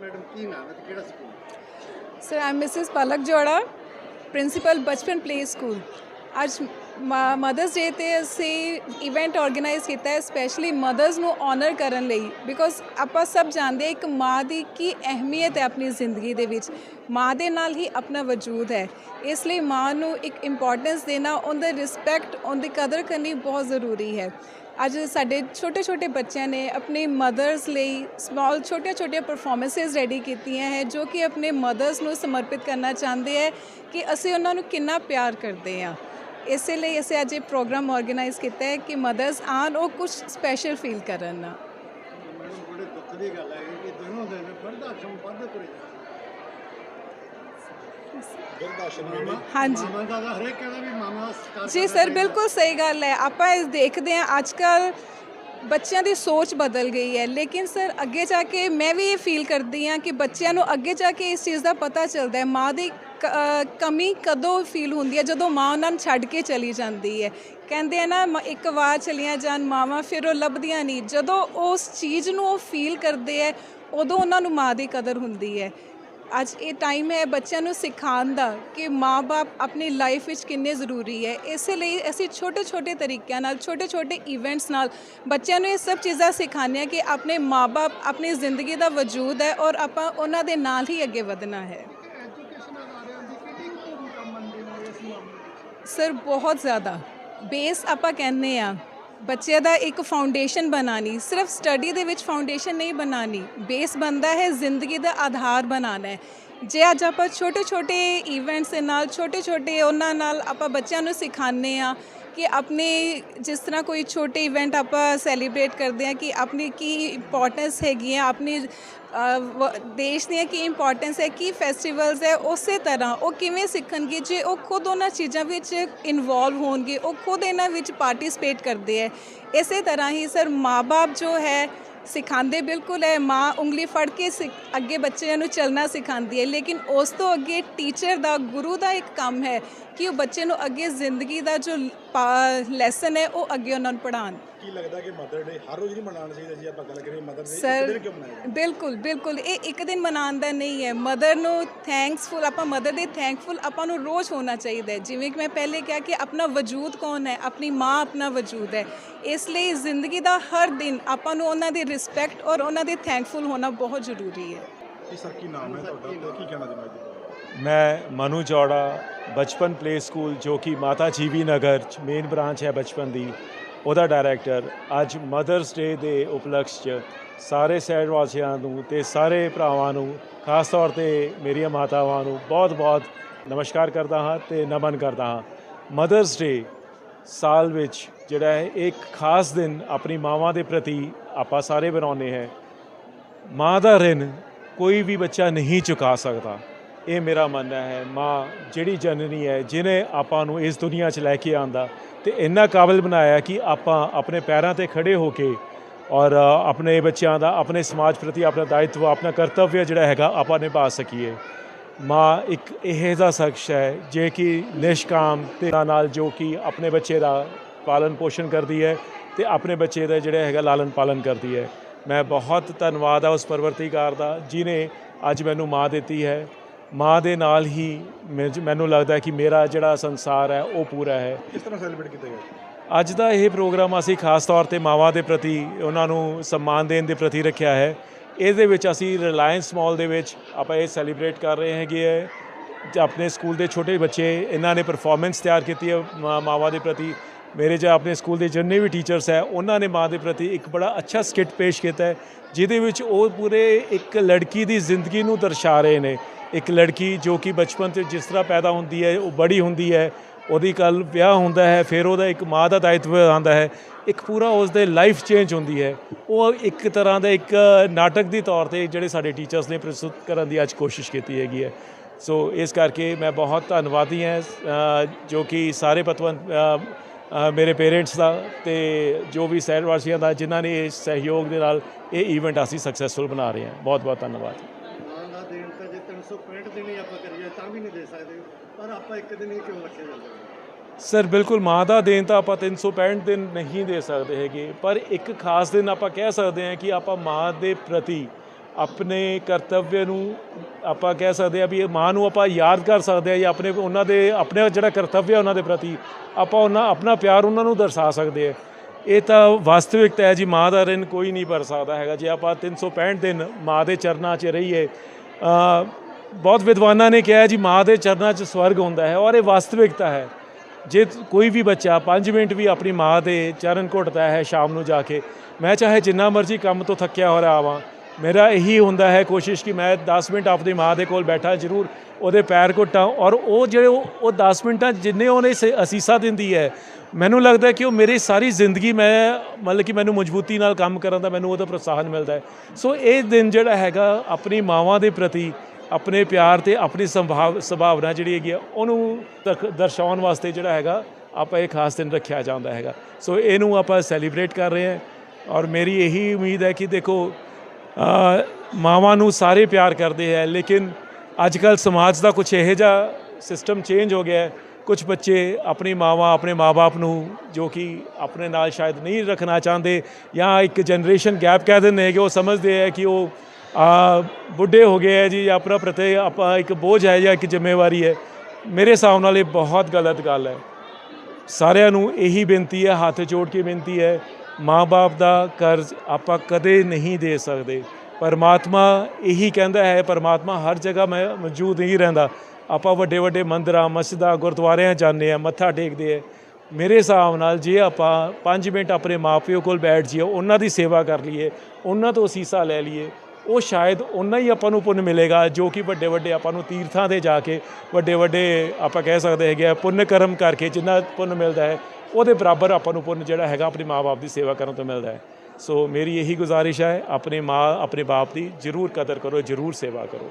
Madam, ਕੀ ਨਾਮ ਹੈ ਤੇ ਕਿਹੜਾ school? Sir I Mrs Palak Jora principal Bachpan play school ਅੱਜ ਮਦਰਸ ਡੇ ਤੇ ਅਸੀਂ ਇਵੈਂਟ ਆਰਗੇਨਾਈਜ਼ ਕੀਤਾ ਹੈ ਸਪੈਸ਼ਲੀ ਮਦਰਸ ਨੂੰ ਆਨਰ ਕਰਨ ਲਈ ਬਿਕੋਜ਼ ਆਪਾਂ ਸਭ ਜਾਣਦੇ ਹਾਂ ਇੱਕ ਮਾਂ ਦੀ ਕੀ ਅਹਿਮੀਅਤ ਹੈ ਆਪਣੀ ਜ਼ਿੰਦਗੀ ਦੇ ਵਿੱਚ। ਮਾਂ ਦੇ ਨਾਲ ਹੀ ਆਪਣਾ ਵਜੂਦ ਹੈ। ਇਸ ਲਈ ਮਾਂ ਨੂੰ ਇੱਕ ਇੰਪੋਰਟੈਂਸ ਦੇਣਾ, ਉਹਦਾ ਰਿਸਪੈਕਟ ਉਹਦੀ ਕਦਰ ਕਰਨੀ ਬਹੁਤ ਜ਼ਰੂਰੀ ਹੈ। ਅੱਜ ਸਾਡੇ ਛੋਟੇ ਛੋਟੇ ਬੱਚਿਆਂ ਨੇ ਆਪਣੇ ਮਦਰਸ ਲਈ ਸਮਾਲ ਛੋਟੀਆਂ ਛੋਟੀਆਂ ਪਰਫਾਰਮੈਂਸਸ ਰੈਡੀ ਕੀਤੀਆਂ ਹੈ, ਜੋ ਕਿ ਆਪਣੇ ਮਦਰਸ ਨੂੰ ਸਮਰਪਿਤ ਕਰਨਾ ਚਾਹੁੰਦੇ ਹੈ ਕਿ ਅਸੀਂ ਉਹਨਾਂ ਨੂੰ ਕਿੰਨਾ ਪਿਆਰ ਕਰਦੇ ਹਾਂ। ਇਸੇ ਲਈ ਅਸੀਂ ਅੱਜ ਇਹ ਪ੍ਰੋਗਰਾਮ ਆਰਗੇਨਾਈਜ਼ ਕੀਤਾ ਹੈ ਕਿ ਮਦਰਸ ਆਣ ਉਹ ਕੁਝ ਸਪੈਸ਼ਲ ਫੀਲ ਕਰਨ ਮੈਡਮ ਬੜੇ ਦੁੱਖ ਦੀ ਗੱਲ ਹੈ ਕਿ ਦਿਨੋਂ ਦਿਨ ਵਰਧ ਆਸ਼ਰਮ ਵੱਧ ਤੁਰੇ ਵਰਧ ਆਸ਼ਰਮ ਹਾਂਜੀ। ਜੀ ਸਰ। ਬਿਲਕੁਲ ਸਹੀ ਗੱਲ ਹੈ ਆਪਾਂ ਇਸ ਦੇਖਦੇ ਹਾਂ ਅੱਜ ਕੱਲ ਬੱਚਿਆਂ ਦੀ ਸੋਚ ਬਦਲ ਗਈ ਹੈ। ਲੇਕਿਨ ਸਰ, ਅੱਗੇ ਜਾ ਕੇ ਮੈਂ ਵੀ ਇਹ ਫੀਲ ਕਰਦੀ ਹਾਂ ਕਿ ਬੱਚਿਆਂ ਨੂੰ ਅੱਗੇ ਜਾ ਕੇ ਇਸ ਚੀਜ਼ ਦਾ ਪਤਾ ਚੱਲਦਾ ਹੈ। ਮਾਂ ਦੀ ਕ- ਕਮੀ ਕਦੋਂ ਫੀਲ ਹੁੰਦੀ ਹੈ? ਜਦੋਂ ਮਾਂ ਉਹਨਾਂ ਨੂੰ ਛੱਡ ਕੇ ਚਲੀ ਜਾਂਦੀ ਹੈ। ਕਹਿੰਦੇ ਆ ਨਾ, ਮ- ਇੱਕ ਵਾਰ ਚਲੀਆਂ ਜਾਣ, ਮਾਵਾਂ ਫਿਰ ਉਹ ਲੱਭਦੀਆਂ ਨਹੀਂ। ਜਦੋਂ ਉਸ ਚੀਜ਼ ਨੂੰ ਉਹ ਫੀਲ ਕਰਦੇ ਹੈ, ਉਦੋਂ ਉਹਨਾਂ ਨੂੰ ਮਾਂ ਦੀ ਕਦਰ ਹੁੰਦੀ ਹੈ। ਅੱਜ ਇਹ ਟਾਈਮ ਹੈ ਬੱਚਿਆਂ ਨੂੰ ਸਿਖਾਉਣ ਦਾ ਕਿ ਮਾਪੇ ਆਪਣੀ ਲਾਈਫ ਵਿੱਚ ਕਿੰਨੇ ਜ਼ਰੂਰੀ ਹੈ। ਇਸੇ ਲਈ ਅਸੀਂ ਛੋਟੇ-ਛੋਟੇ ਤਰੀਕਿਆਂ ਨਾਲ ਛੋਟੇ-ਛੋਟੇ ਇਵੈਂਟਸ ਨਾਲ ਬੱਚਿਆਂ ਨੂੰ ਇਹ ਸਭ ਚੀਜ਼ਾਂ ਸਿਖਾਉਂਦੇ ਹਾਂ ਕਿ ਆਪਣੇ ਮਾਪੇ ਆਪਣੀ ਜ਼ਿੰਦਗੀ ਦਾ ਵਜੂਦ ਹੈ ਔਰ ਆਪਾਂ ਉਹਨਾਂ ਦੇ ਨਾਲ ਹੀ ਅੱਗੇ ਵਧਣਾ ਹੈ। ਸਰ ਬਹੁਤ ਜ਼ਿਆਦਾ। ਬੇਸ ਆਪਾਂ ਕਹਿੰਦੇ ਆ ਬੱਚਿਆਂ ਦਾ ਇੱਕ ਫਾਊਂਡੇਸ਼ਨ ਬਣਾਣੀ ਸਿਰਫ ਸਟੱਡੀ ਦੇ ਵਿੱਚ ਫਾਊਂਡੇਸ਼ਨ ਨਹੀਂ ਬਣਾਣੀ ਬੇਸ ਬਣਦਾ ਹੈ, ਜ਼ਿੰਦਗੀ ਦਾ ਆਧਾਰ ਬਣਾਉਣਾ ਹੈ। ਜੇ ਅੱਜ ਆਪਾਂ ਛੋਟੇ ਛੋਟੇ ਇਵੈਂਟਸ ਦੇ ਨਾਲ ਛੋਟੇ ਛੋਟੇ ਉਹਨਾਂ ਨਾਲ ਆਪਾਂ ਬੱਚਿਆਂ ਨੂੰ ਸਿਖਾਉਂਦੇ ਆ ਕਿ ਆਪਣੇ ਜਿਸ ਤਰ੍ਹਾਂ ਕੋਈ ਛੋਟੇ ਇਵੈਂਟ ਆਪਾਂ ਸੈਲੀਬ੍ਰੇਟ ਕਰਦੇ ਆ ਕਿ ਆਪਣੀ ਕੀ ਇੰਪੋਰਟੈਂਸ ਹੈਗੀ ਹੈ ਆਪਣੀ ਦੇਸ਼ ਦੀਆਂ ਕੀ ਇੰਪੋਰਟੈਂਸ ਹੈ, ਕੀ ਫੈਸਟੀਵਲਸ ਹੈ, ਉਸੇ ਤਰ੍ਹਾਂ ਉਹ ਕਿਵੇਂ ਸਿੱਖਣਗੇ, ਜੇ ਉਹ ਖੁਦ ਉਹਨਾਂ ਚੀਜ਼ਾਂ ਵਿੱਚ ਇਨਵੋਲਵ ਹੋਣਗੇ, ਉਹ ਖੁਦ ਇਹਨਾਂ ਵਿੱਚ ਪਾਰਟਿਸਿਪੇਟ ਕਰਦੇ ਹੈ। ਇਸੇ ਤਰ੍ਹਾਂ ਹੀ ਸਰ ਮਾਪੇ ਜੋ ਹੈ ਸਿਖਾਉਂਦੇ ਬਿਲਕੁਲ ਹੈ ਮਾਂ ਉਂਗਲੀ ਫੜ ਕੇ ਅੱਗੇ ਬੱਚਿਆਂ ਨੂੰ ਚੱਲਣਾ ਸਿਖਾਉਂਦੀ ਹੈ ਲੇਕਿਨ ਉਸ ਤੋਂ ਅੱਗੇ ਟੀਚਰ ਦਾ ਗੁਰੂ ਦਾ ਇੱਕ ਕੰਮ ਹੈ ਕਿ ਉਹ ਬੱਚੇ ਨੂੰ ਅੱਗੇ ਜ਼ਿੰਦਗੀ ਦਾ ਜੋ ਲੈਸਨ ਹੈ ਉਹ ਅੱਗੇ ਉਹਨਾਂ ਨੂੰ ਪੜ੍ਹਾਉਣ। ਕੀ ਲੱਗਦਾ ਕਿ ਮਦਰ ਡੇ ਹਰ ਰੋਜ਼ ਨਹੀਂ ਮਨਾਉਣਾ ਚਾਹੀਦਾ ਜੀ? ਆਪਾਂ ਗੱਲ ਕਰੀਏ ਮਦਰ ਡੇ ਸਰ ਦਿਨ ਕਿਉਂ ਮਨਾਇਆ? ਬਿਲਕੁਲ ਬਿਲਕੁਲ। ਇਹ ਇੱਕ ਦਿਨ ਮਨਾਉਣ ਦਾ ਨਹੀਂ ਹੈ। ਮਦਰ ਨੂੰ ਥੈਂਕਸਫੁਲ ਆਪਾਂ ਮਦਰ ਦੇ ਥੈਂਕਫੁਲ ਆਪਾਂ ਨੂੰ ਰੋਜ਼ ਹੋਣਾ ਚਾਹੀਦਾ ਹੈ। ਜਿਵੇਂ ਕਿ ਮੈਂ ਪਹਿਲੇ ਕਿਹਾ ਕਿ ਆਪਣਾ ਵਜੂਦ ਕੌਣ ਹੈ? ਆਪਣੀ ਮਾਂ ਆਪਣਾ ਵਜੂਦ ਹੈ। ਇਸ ਲਈ ਜ਼ਿੰਦਗੀ ਦਾ ਹਰ ਦਿਨ ਆਪਾਂ ਨੂੰ ਉਹਨਾਂ ਦੀ ਰਿਸਪੈਕਟ ਔਰ ਉਹਨਾਂ ਦੇ ਥੈਂਕਫੁਲ ਹੋਣਾ ਬਹੁਤ ਜ਼ਰੂਰੀ ਹੈ। ਜੀ ਸਰ ਕੀ ਨਾਮ ਹੈ ਤੁਹਾਡਾ? ਕੀ ਕਹਿਣਾ ਚਾਹੁੰਦੇ ਜੀ ਮੈਂ ਮਨੂ ਚੌੜਾ ਬਚਪਨ ਪਲੇ ਸਕੂਲ ਜੋ ਕਿ ਮਾਤਾ ਜੀਵੀ ਨਗਰ ਚ ਮੇਨ ਬ੍ਰਾਂਚ ਹੈ ਬਚਪਨ ਦੀ ਉਹਦਾ ਡਾਇਰੈਕਟਰ ਅੱਜ ਮਦਰਸ ਡੇ ਦੇ ਉਪਲਕਸ਼ 'ਚ ਸਾਰੇ ਸ਼ਹਿਰ ਵਾਸੀਆਂ ਨੂੰ ਤੇ ਸਾਰੇ ਭਰਾਵਾਂ ਨੂੰ ਖਾਸ ਤੌਰ ਤੇ ਮੇਰੀਆਂ ਮਾਤਾਵਾਂ ਨੂੰ ਬਹੁਤ-ਬਹੁਤ ਨਮਸਕਾਰ ਕਰਦਾ ਹਾਂ ਤੇ ਨਮਨ ਕਰਦਾ ਹਾਂ। ਮਦਰਸ ਡੇ ਸਾਲ ਵਿੱਚ ਜਿਹੜਾ ਹੈ ਇੱਕ ਖਾਸ ਦਿਨ ਆਪਣੀ ਮਾਵਾਂ ਦੇ ਪ੍ਰਤੀ ਆਪਾਂ ਸਾਰੇ ਬਣਾਉਂਦੇ ਹੈ। ਮਾਂ ਦਾ ਰਿਣ ਕੋਈ ਵੀ ਬੱਚਾ ਨਹੀਂ ਚੁਕਾ ਸਕਦਾ। ਇਹ ਮੇਰਾ ਮੰਨਣਾ ਹੈ, ਮਾਂ ਜਿਹੜੀ ਜਨਨੀ ਹੈ ਜਿਨੇ ਆਪਾਂ ਨੂੰ ਇਸ ਦੁਨੀਆ 'ਚ ਲੈ ਕੇ ਆਂਦਾ ਤੇ ਇੰਨਾ ਕਾਬਿਲ ਬਣਾਇਆ ਕਿ ਆਪਾਂ ਆਪਣੇ ਪੈਰਾਂ ਤੇ ਖੜੇ ਹੋ ਕੇ ਔਰ ਆਪਣੇ ਬੱਚਿਆਂ ਦਾ, ਆਪਣੇ ਸਮਾਜ ਪ੍ਰਤੀ ਆਪਣਾ ਦਾਇਤਵ, ਆਪਣਾ ਕਰਤੱਵ ਜਿਹੜਾ ਹੈਗਾ ਆਪਾਂ ਨਿਭਾ ਸਕੀਏ। ਮਾਂ ਇੱਕ ਇਹ ਦਾ ਸ਼ਖਸ ਹੈ, ਜੇ ਕਿ ਨਿਸ਼ਕਾਮ ਤੇ ਨਾਲ ਜੋ ਕਿ ਆਪਣੇ ਬੱਚੇ ਦਾ ਪਾਲਣ ਪੋਸ਼ਣ ਕਰਦੀ ਹੈ ਤੇ ਆਪਣੇ ਬੱਚੇ ਦਾ ਜਿਹੜਾ ਹੈਗਾ ਲਾਲਨ ਪਾਲਨ ਕਰਦੀ ਹੈ। ਮੈਂ ਬਹੁਤ ਧੰਨਵਾਦ ਆ ਉਸ ਪਰਵਰਤੀਕਾਰ ਦਾ ਜਿਨੇ ਅੱਜ ਮੈਨੂੰ ਮਾਂ ਦਿੱਤੀ ਹੈ। ਮਾਂ ਦੇ ਨਾਲ ਹੀ ਮੈਨ- ਲੱਗਦਾ ਹੈ ਕਿ ਮੇਰਾ ਜਿਹੜਾ ਸੰਸਾਰ ਹੈ ਉਹ ਪੂਰਾ ਹੈ। ਕਿਸ ਤਰ੍ਹਾਂ ਸੈਲੀਬ੍ਰੇਟ ਕੀਤਾ ਗਿਆ? ਅੱਜ ਦਾ ਇਹ ਪ੍ਰੋਗਰਾਮ ਅਸੀਂ ਖਾਸ ਤੌਰ ਤੇ ਮਾਵਾਂ ਦੇ ਪ੍ਰਤੀ ਉਹਨਾਂ ਨੂੰ ਸਨਮਾਨ ਦੇਣ ਦੇ ਪ੍ਰਤੀ ਰੱਖਿਆ ਹੈ। ਇਹਦੇ ਵਿੱਚ ਅਸੀਂ ਰਿਲਾਇੰਸ ਮਾਲ ਦੇ ਵਿੱਚ ਆਪਾਂ ਇਹ ਸੈਲੀਬ੍ਰੇਟ ਕਰ ਰਹੇ ਹੈਗੇ ਹੈ। ਆਪਣੇ ਸਕੂਲ ਦੇ ਛੋਟੇ ਬੱਚੇ ਇਹਨਾਂ ਨੇ ਪਰਫਾਰਮੈਂਸ ਤਿਆਰ ਕੀਤੀ ਹੈ ਮਾਵਾਂ ਦੇ ਪ੍ਰਤੀ। ਮੇਰੇ ਜਾਂ ਆਪਣੇ ਸਕੂਲ ਦੇ ਜਿੰਨੇ ਵੀ ਟੀਚਰਸ ਹੈ, ਉਹਨਾਂ ਨੇ ਮਾਂ ਦੇ ਪ੍ਰਤੀ ਇੱਕ ਬੜਾ ਅੱਛਾ ਸਕਿੱਟ ਪੇਸ਼ ਕੀਤਾ ਹੈ, ਜਿਹਦੇ ਵਿੱਚ ਉਹ ਪੂਰੇ ਇੱਕ ਲੜਕੀ ਦੀ ਜ਼ਿੰਦਗੀ ਨੂੰ ਦਰਸਾ ਰਹੇ ਨੇ। ਇੱਕ ਲੜਕੀ ਜੋ ਕਿ ਬਚਪਨ ਤੋਂ ਜਿਸ ਤਰ੍ਹਾਂ ਪੈਦਾ ਹੁੰਦੀ ਹੈ, ਉਹ ਬੜੀ ਹੁੰਦੀ ਹੈ, ਉਹਦੀ ਕੱਲ ਵਿਆਹ ਹੁੰਦਾ ਹੈ, ਫਿਰ ਉਹਦਾ ਇੱਕ ਮਾਂ ਦਾ ਦਾਇਤਵ ਆਉਂਦਾ ਹੈ, ਇੱਕ ਪੂਰਾ ਉਸ ਦੇ ਲਾਈਫ ਚੇਂਜ ਹੁੰਦੀ ਹੈ। ਉਹ ਇੱਕ ਤਰ੍ਹਾਂ ਦਾ ਇੱਕ ਨਾਟਕ ਦੀ ਤੌਰ ਤੇ ਜਿਹੜੇ ਸਾਡੇ ਟੀਚਰਸ ਨੇ ਪ੍ਰਸਤੁਤ ਕਰਨ ਦੀ ਅੱਜ ਕੋਸ਼ਿਸ਼ ਕੀਤੀ ਹੈਗੀ ਹੈ। ਸੋ ਇਸ ਕਰਕੇ ਮੈਂ ਬਹੁਤ ਧੰਨਵਾਦੀ ਹਾਂ ਜੋ ਕਿ ਸਾਰੇ ਪਤਵੰਤ ਮੇਰੇ ਪੇਰੈਂਟਸ ਦਾ ਤੇ ਜੋ ਵੀ ਸ਼ਹਿਰ ਵਾਸੀਆਂ ਦਾ ਜਿਨ੍ਹਾਂ ਨੇ ਇਸ ਸਹਿਯੋਗ ਦੇ ਨਾਲ ਇਹ ਇਵੈਂਟ ਅਸੀਂ ਸਕਸੈਸਫੁਲ ਬਣਾ ਰਹੇ ਹਾਂ। ਬਹੁਤ ਬਹੁਤ ਧੰਨਵਾਦ। ਮਾਂ ਦਾ ਦੇਣ ਤਾਂ ਜਿੱਤਣ 365 ਦਿਨ ਹੀ ਆਪਾਂ ਕਰੀਏ ਤਾਂ ਵੀ ਨਹੀਂ ਦੇ ਸਕਦੇ। ਪਰ ਆਪਾਂ ਇੱਕ ਦਿਨ ਹੀ ਕਿਉਂ ਰੱਖੇ ਜਾਂਦੇ ਨੇ ਸਰ ਬਿਲਕੁਲ ਮਾਂ ਦਾ ਦੇਣ ਤਾਂ ਆਪਾਂ 365 ਦਿਨ ਨਹੀਂ ਦੇ ਸਕਦੇ ਹੈਗੇ। ਪਰ ਇੱਕ ਖਾਸ ਦਿਨ ਆਪਾਂ ਕਹਿ ਸਕਦੇ ਹਾਂ ਕਿ ਆਪਾਂ ਮਾਂ ਦੇ ਪ੍ਰਤੀ ਆਪਣੇ ਕਰਤੱਵ ਨੂੰ ਆਪਾਂ ਕਹਿ ਸਕਦੇ ਹਾਂ ਵੀ ਇਹ ਮਾਂ ਨੂੰ ਆਪਾਂ ਯਾਦ ਕਰ ਸਕਦੇ ਹਾਂ ਜਾਂ ਆਪਣੇ ਉਹਨਾਂ ਦੇ, ਆਪਣੇ ਜਿਹੜਾ ਕਰਤੱਵ ਉਹਨਾਂ ਦੇ ਪ੍ਰਤੀ ਆਪਾਂ ਉਹਨਾਂ, ਆਪਣਾ ਪਿਆਰ ਉਹਨਾਂ ਨੂੰ ਦਰਸਾ ਸਕਦੇ ਹਾਂ। ਇਹ ਤਾਂ ਵਾਸਤਵਿਕਤਾ ਹੈ ਜੀ, ਮਾਂ ਦਾ ਰਿਣ ਕੋਈ ਨਹੀਂ ਭਰ ਸਕਦਾ ਹੈਗਾ। ਜੇ ਆਪਾਂ 365 ਦਿਨ ਮਾਂ ਦੇ ਚਰਨਾਂ 'ਚ ਰਹੀਏ ਬਹੁਤ ਵਿਦਵਾਨਾਂ ਨੇ ਕਿਹਾ ਜੀ, ਮਾਂ ਦੇ ਚਰਨਾਂ 'ਚ ਸਵਰਗ ਹੁੰਦਾ ਹੈ ਔਰ ਇਹ ਵਾਸਤਵਿਕਤਾ ਹੈ। ਜੇ ਕੋਈ ਵੀ ਬੱਚਾ 5 ਮਿੰਟ ਵੀ ਆਪਣੀ ਮਾਂ ਦੇ ਚਰਨ ਘੁੱਟਦਾ ਹੈ ਸ਼ਾਮ ਨੂੰ ਜਾ ਕੇ, ਮੈਂ ਚਾਹੇ ਜਿੰਨਾ ਮਰਜ਼ੀ ਕੰਮ ਤੋਂ ਥੱਕਿਆ ਹੋ ਰਿਹਾ ਆਵਾਂ ਮੇਰਾ ਇਹੀ ਹੁੰਦਾ ਹੈ ਕੋਸ਼ਿਸ਼ ਕਿ ਮੈਂ 10 ਮਿੰਟ ਆਪਣੀ ਮਾਂ ਦੇ ਕੋਲ ਬੈਠਾ ਜ਼ਰੂਰ ਉਹਦੇ ਪੈਰ ਘੁੱਟਾਂ ਔਰ ਉਹ ਜਿਹੜੇ ਉਹ ਉਹ 10 ਮਿੰਟਾਂ ਜਿੰਨੇ ਉਹਨੇ ਸ- ਅਸੀਸਾਂ ਦਿੰਦੀ ਹੈ, ਮੈਨੂੰ ਲੱਗਦਾ ਕਿ ਉਹ ਮੇਰੀ ਸਾਰੀ ਜ਼ਿੰਦਗੀ ਮੈਂ ਮਤਲਬ ਕਿ ਮੈਨੂੰ ਮਜ਼ਬੂਤੀ ਨਾਲ ਕੰਮ ਕਰਨ ਦਾ ਮੈਨੂੰ ਉਹਦਾ ਪ੍ਰੋਤਸਾਹਨ ਮਿਲਦਾ ਹੈ। ਸੋ ਇਹ ਦਿਨ ਜਿਹੜਾ ਹੈਗਾ ਆਪਣੀ ਮਾਵਾਂ ਦੇ ਪ੍ਰਤੀ, ਆਪਣੇ ਪਿਆਰ ਤੇ ਆਪਣੀ ਸੰਭਾਵ, ਸੁਭਾਵਨਾ ਜਿਹੜੀ ਹੈਗੀ ਆ, ਉਹਨੂੰ ਦਰਖ- ਦਰਸਾਉਣ ਵਾਸਤੇ ਜਿਹੜਾ ਹੈਗਾ ਆਪਾਂ ਇਹ ਖਾਸ ਦਿਨ ਰੱਖਿਆ ਜਾਂਦਾ ਹੈਗਾ। ਸੋ ਇਹਨੂੰ ਆਪਾਂ ਸੈਲੀਬ੍ਰੇਟ ਕਰ ਰਹੇ ਹਾਂ ਔਰ ਮੇਰੀ ਇਹੀ ਉਮੀਦ ਹੈ ਕਿ ਦੇਖੋ ਮਾਵਾਂ ਨੂੰ ਸਾਰੇ ਪਿਆਰ ਕਰਦੇ ਹੈ, ਲੇਕਿਨ ਅੱਜ ਕੱਲ ਸਮਾਜ ਦਾ ਕੁਝ ਇਹੋ ਜਿਹਾ ਸਿਸਟਮ ਚੇਂਜ ਹੋ ਗਿਆ ਹੈ। ਕੁਝ ਬੱਚੇ ਆਪਣੀ ਮਾਵਾਂ ਆਪਣੇ ਮਾਪੇ ਨੂੰ ਜੋ ਕਿ ਆਪਣੇ ਨਾਲ ਸ਼ਾਇਦ ਨਹੀਂ ਰੱਖਣਾ ਚਾਹੁੰਦੇ ਜਾਂ ਇੱਕ ਜਨਰੇਸ਼ਨ ਗੈਪ ਕਹਿ ਦਿੰਦੇ ਹੈ ਕਿ ਉਹ ਸਮਝਦੇ ਹੈ ਕਿ ਉਹ, ਆ, ਬੁੱਢੇ ਹੋ ਗਏ ਹੈ ਜੀ ਜਾਂ, ਆਪਣਾ ਪ੍ਰਤੀ, ਆਪਾਂ ਇੱਕ ਬੋਝ ਹੈ ਜਾਂ ਇੱਕ ਜ਼ਿੰਮੇਵਾਰੀ ਹੈ। ਮੇਰੇ ਹਿਸਾਬ ਨਾਲ ਇਹ ਬਹੁਤ ਗਲਤ ਗੱਲ ਹੈ। ਸਾਰਿਆਂ ਨੂੰ ਇਹੀ ਬੇਨਤੀ ਹੈ, ਹੱਥ ਜੋੜ ਕੇ ਬੇਨਤੀ ਹੈ ਮਾਂ-ਬਾਪ ਦਾ ਕਰਜ਼ ਆਪਾਂ ਕਦੇ ਨਹੀਂ ਦੇ ਸਕਦੇ। ਪਰਮਾਤਮਾ ਇਹੀ ਕਹਿੰਦਾ ਹੈ, ਪਰਮਾਤਮਾ ਹਰ ਜਗ੍ਹਾ ਮੈਂ ਮੌਜੂਦ ਨਹੀਂ ਰਹਿੰਦਾ। ਆਪਾਂ ਵੱਡੇ ਵੱਡੇ ਮੰਦਰਾਂ, ਮਸਜਿਦਾਂ, ਗੁਰਦੁਆਰਿਆਂ ਜਾਂਦੇ ਆ ਮੱਥਾ ਟੇਕਦੇ ਆ ਮੇਰੇ ਹਿਸਾਬ ਨਾਲ ਜੇ ਆਪਾਂ 5 ਮਿੰਟ ਆਪਣੇ ਮਾਪਿਓ ਕੋਲ ਬੈਠ ਜਾਈਏ, ਉਹਨਾਂ ਦੀ ਸੇਵਾ ਕਰ ਲਈਏ, ਉਹਨਾਂ ਤੋਂ ਅਸੀਸਾਂ ਲੈ ਲਈਏ, ਉਹ ਸ਼ਾਇਦ ਉਨਾ ਹੀ ਆਪਾਂ ਨੂੰ ਪੁੰਨ ਮਿਲੇਗਾ, ਜੋ ਕਿ ਵੱਡੇ ਵੱਡੇ ਆਪਾਂ ਨੂੰ ਤੀਰਥਾਂ ਤੇ ਜਾ ਕੇ ਵੱਡੇ ਵੱਡੇ ਆਪਾਂ ਕਹਿ ਸਕਦੇ ਹੈਗੇ ਆ ਪੁੰਨ ਕਰਮ ਕਰਕੇ ਜਿੰਨਾ ਪੁੰਨ ਮਿਲਦਾ ਹੈ ਉਹਦੇ ਬਰਾਬਰ ਆਪਾਂ ਨੂੰ ਪੁੰਨ ਜਿਹੜਾ ਹੈਗਾ ਆਪਣੇ ਮਾਪੇ ਦੀ ਸੇਵਾ ਕਰਨ ਤੋਂ ਮਿਲਦਾ ਹੈ। ਸੋ ਮੇਰੀ ਇਹੀ ਗੁਜ਼ਾਰਿਸ਼ ਹੈ, ਆਪਣੇ ਮਾਂ, ਆਪਣੇ ਬਾਪ ਦੀ ਜ਼ਰੂਰ ਕਦਰ ਕਰੋ, ਜ਼ਰੂਰ ਸੇਵਾ ਕਰੋ।